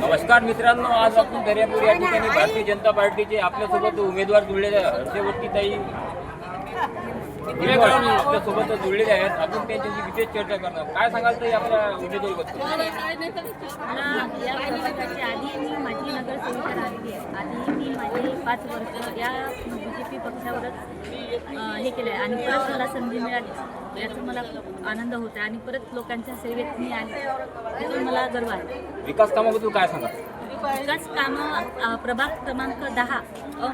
नमस्कार मित्रांनो आज आपण दर्यापूर या ठिकाणी भारतीय जनता पार्टीचे आपल्यासोबत उमेदवार जुळलेले हर्षवर्ती ताई. आपल्यासोबत जुळलेले आहेत. आपण त्यांच्याशी विशेष चर्चा करणार. काय सांगाल ताई आपल्या उमेदवारीबद्दल मला या प्रवासाची आधी मी माझी नगरसेविका राहिली आहे. आधी मी माझे पाच वर्ष या बी जे पी पक्षावरच हे केलं आहे आणि परत मला संधी मिळाली. याचा मला खूप आनंद होत आहे आणि परत लोकांच्या सेवेत मी आले. त्याचा मला गर्व आहे. विकास कामाबद्दल काय सांगा विकास कामं प्रभाग क्रमांक दहा अ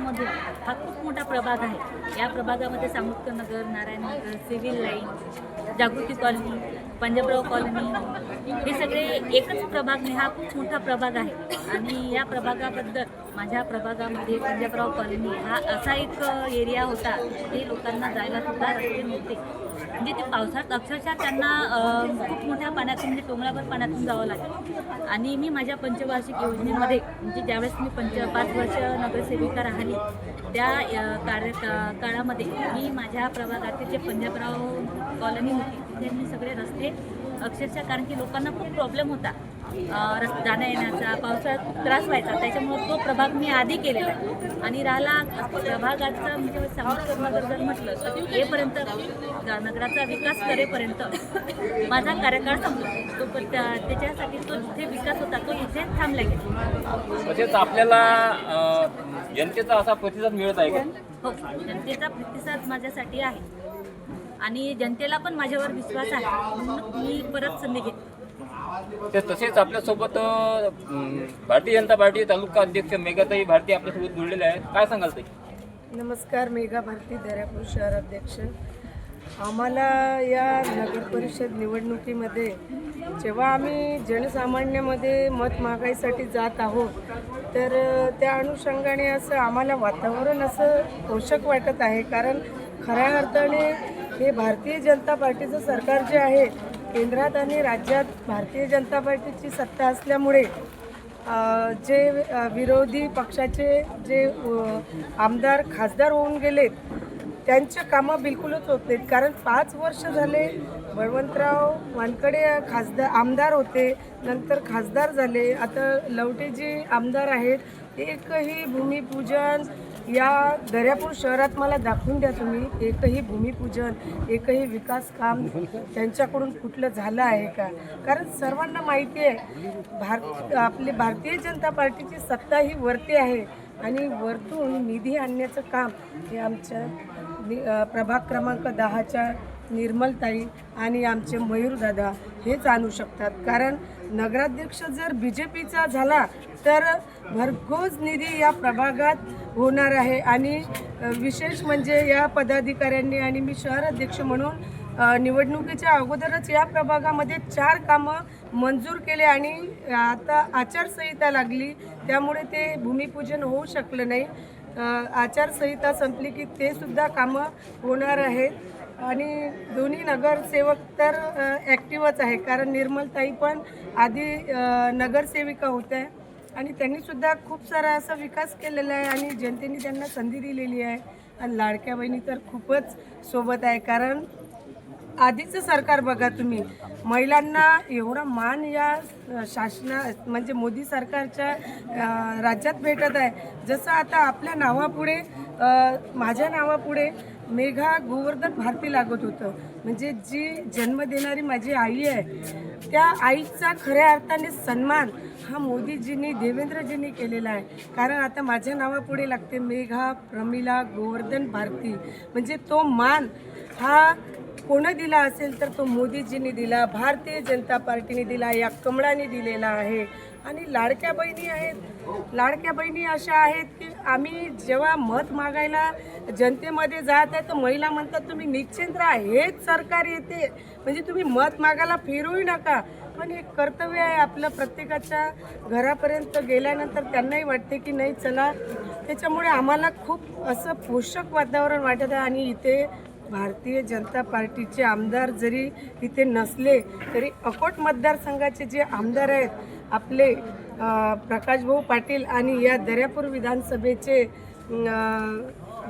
हा खूप मोठा प्रभाग आहे. या प्रभागामध्ये सामुक्क Nagar Narayan Nagar civil line Jagruti colony Panjabrao colony. हे सगळे एकच प्रभाग नाही हा खूप मोठा प्रभाग आहे. आणि या प्रभागाबद्दल माझ्या प्रभागामध्ये पंजाबराव कॉलनी हा असा एक एरिया होता जिथे लोकांना जायला सुद्धा रस्ते नव्हते. म्हणजे ते पावसाळ्यात अक्षरशः त्यांना खूप मोठ्या पाण्यातून म्हणजे टोंगराभर पाण्यातून जावं लागेल. आणि मी माझ्या पंचवार्षिक योजनेमध्ये म्हणजे ज्यावेळेस मी पंच पाच वर्ष नगरसेविका राहिली त्या कार्य काळामध्ये मी माझ्या प्रभागातील जे पंजाबराव कॉलनी होती तिथे मी सगळे रस्ते अक्षरशः कारण की लोकांना खूप प्रॉब्लेम होता. जाण्या येण्याचा पावसाळ्यात त्रास व्हायचा. त्याच्यामुळे तो प्रभाग मी आधी केलेला आहे. आणि राहिला प्रभागाचा म्हणजे नगर जर म्हटलं तर येपर्यंत नगराचा विकास करेपर्यंत माझा कार्यकाळ संपतो तो पण त्या- त्याच्यासाठी तो जिथे विकास होता तो इथे थांबला गेला. तसेच आपल्याला जनतेचा असा प्रतिसाद मिळत आहे का? हो जनतेचा प्रतिसाद माझ्यासाठी आहे. आणि जनतेला पण माझ्यावर विश्वास आहे. म्हणून मी परत संधी घेते. ते तसेच आपल्यासोबत अं, भारतीय जनता पार्टी तालुका अध्यक्ष मेघाताई भारती आपल्यासोबत जुळलेले आहेत. काय सांगाल ताई नमस्कार मेघा भारती दर्यापूर शहराध्यक्ष आम्हाला या नगर परिषद निवडणुकीमध्ये जेव्हा आम्ही जनसामान्यामध्ये मत मागायसाठी जात आहोत तर अ, त्या अनुषंगाने असं आम्हाला वातावरण असं पोषक वाटत आहे. कारण खऱ्या अर्थाने हे भारतीय जनता पार्टीचं सरकार जे आहे केंद्रात आणि राज्यात भारतीय जनता पार्टीची सत्ता असल्यामुळे जे विरोधी पक्षाचे जे आमदार खासदार होऊन गेलेत त्यांचे कामं बिलकुलच होत नाहीत. कारण पाच वर्ष झाले बळवंतराव वानकडे खासदार आमदार होते नंतर खासदार झाले. आता लवटे जे आमदार आहेत. एकही भूमिपूजन या दर्यापूर शहरात मला दाखवून द्या तुम्ही. एकही भूमिपूजन एकही विकास काम त्यांच्याकडून कुठलं झालं आहे का? कारण सर्वांना माहिती आहे भारत आपली भारतीय जनता पार्टीची सत्ता ही वरती आहे आणि वरतून निधी आणण्याचं काम हे आमच्या नि- प्रभाग क्रमांक दहाच्या निर्मलताई आणि आमचे मयूरदादा हेच आणू शकतात. कारण नगराध्यक्ष जर बी जे पीचा झाला तर भरघोस निधी या प्रभागात होणार आहे. आणि विशेष म्हणजे या पदाधिकाऱ्यांनी आणि मी शहराध्यक्ष म्हणून निवडणुकीच्या अगोदरच या प्रभागामध्ये चार कामं मंजूर केले आणि आता आचारसंहिता लागली. त्यामुळे ते भूमिपूजन होऊ शकलं नाही. आचारसंहिता संपली की ते सुद्धा कामं होणार आहेत. आणि दोन्ही नगरसेवक तर ॲक्टिव्हच आहे. कारण निर्मलताई पण आधी नगरसेविका होत्या. आणि त्यांनी सुद्धा खूप सारा असा विकास केलेला आहे आणि जनतेने त्यांना संधी दिलेली आहे. आणि लाडक्या बहिणी तर खूपच सोबत आहे. कारण आधीचं सरकार बघा तुम्ही महिलांना एवढा मान या शासना म्हणजे मोदी सरकारच्या राज्यात भेटत आहे. जसं आता आपल्या नावापुढे माझ्या नावापुढे मेघा गोवर्धन भारती लागत होतं. म्हणजे जी जन्म देणारी माझी आई आहे त्या आईचा खऱ्या अर्थाने सन्मान हा मोदीजींनी देवेंद्रजींनी केलेला आहे. कारण आता माझ्या नावापुढे लागते मेघा प्रमिला गोवर्धन भारती. म्हणजे तो मान हा कोणं दिला असेल तर तो मोदीजींनी दिला भारतीय जनता पार्टीने दिला या कमळाने दिलेला आहे. आणि लाडक्या बहिणी आहेत लाडक्या बहिणी अशा आहेत की आम्ही जेव्हा मत मागायला जनतेमध्ये जात आहे तर महिला म्हणतात तुम्ही निश्चिंत राहा हेच सरकार येते. म्हणजे तुम्ही मत मागायला फिरूही नका. पण एक कर्तव्य आहे आपलं प्रत्येकाच्या घरापर्यंत गेल्यानंतर त्यांनाही वाटते की नाही चला. त्याच्यामुळे आम्हाला खूप असं पोषक वातावरण वाटत आहे आणि इथे भारतीय जनता पार्टीचे आमदार जरी इथे नसले तरी अकोट मतदारसंघाचे जे आमदार आहेत आपले प्रकाशभाऊ पाटील आणि या दर्यापूर विधानसभेचे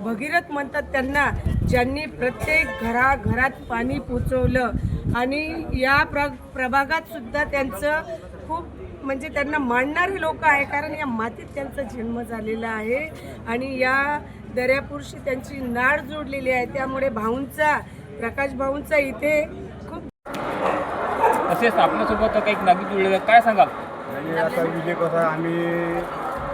भगीरथ म्हणतात त्यांना ज्यांनी प्रत्येक घराघरात पाणी पोचवलं. आणि या प्र प्रभागात सुद्धा त्यांचं खूप म्हणजे त्यांना मांडणारे लोक आहे कारण या मातीत त्यांचा जन्म झालेला आहे. आणि या दर्यापूरशी त्यांची नाळ जोडलेली आहे. त्यामुळे भाऊंचा प्रकाश भाऊंचा इथे खूप असेच आपल्यासोबत काही नागरिक जुळलेले काय सांगाल? आणि आता विजय कसा आम्ही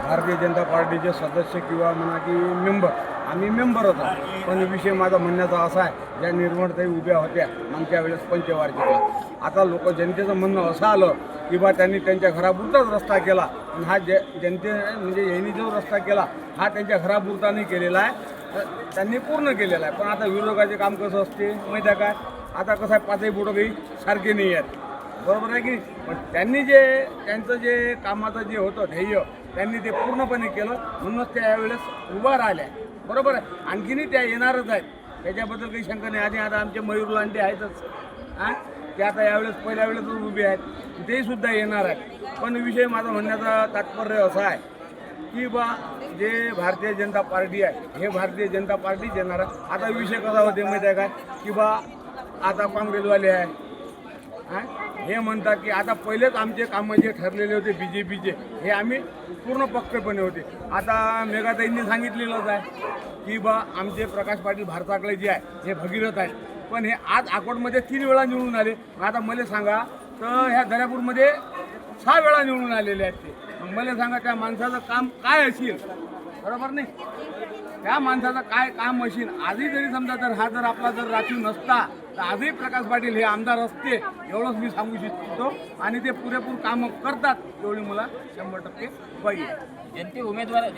भारतीय जनता पार्टीचे सदस्य किंवा म्हणा की मेंबर आम्ही मेंबरच होता. पण विषय माझा म्हणण्याचा असा आहे ज्या निर्मळताई उभ्या होत्या मागच्या वेळेस पंचवार्षिकला आता लोक जनतेचं म्हणणं असं आलं की बा त्यांनी त्यांच्या घरापुरताच रस्ता केला. आणि हा जे जनते म्हणजे यांनी जो रस्ता केला हा त्यांच्या घरापुरता नाही केलेला आहे. तर त्यांनी पूर्ण केलेला आहे. पण आता विरोधकाचे काम कसं असते माहिती आहे काय आता कसं आहे पाचही बोटं काही सारखे नाही आहेत. बरोबर आहे की? पण त्यांनी जे त्यांचं जे कामाचं जे होतं ध्येय त्यांनी ते पूर्णपणे केलं. म्हणूनच त्या यावेळेस उभा राहिल्या. बरोबर आहे? आणखीनही त्या येणारच आहेत. त्याच्याबद्दल काही शंका नाही. आधी आता आमचे मयूर लांडे आहेतच. हां? ते आता यावेळेस पहिल्या वेळेसच उभे आहेत. ते सुद्धा येणार आहेत. पण विषय माझा म्हणण्याचा तात्पर्य असा आहे की बा जे भारतीय जनता पार्टी आहे हे भारतीय जनता पार्टीच येणार आहे आता विषय कसा होते माहिती आहे काय की बा आता काँग्रेसवाले आहे. हां? हे म्हणतात की आता पहिलेच आमचे कामं जे ठरलेले होते बी जे पीचे हे आम्ही पूर्ण पक्कपणे होते. आता मेघाताईंनी सांगितलेलंच आहे की बा आमचे प्रकाश पाटील भारताकडे जे आहे हे भगीरथ आहे पण हे आज अकोटमध्ये तीन वेळा निवडून आले. मग आता मला सांगा तर ह्या दर्यापूरमध्ये सहा वेळा निवडून आलेले आहेत ते. मला सांगा त्या माणसाचं काम काय असेल? बरोबर नाही? त्या माणसाचं काय काम असेल? आधी जरी समजा तर हा जर आपला जर राखीव नसता तर आजही प्रकाश पाटील हे आमदार असते एवढंच मी सांगू इच्छितो. आणि ते पुरेपूर कामं करतात एवढी मला शंभर टक्के आहे. जनते उमेदवार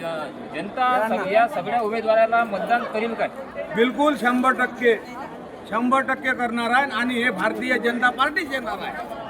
जनता या सगळ्या उमेदवाराला मतदान करील काय? बिलकुल शंभर टक्के. शंभर टक्के करणार आहे आणि हे भारतीय जनता पार्टीच येणार आहे.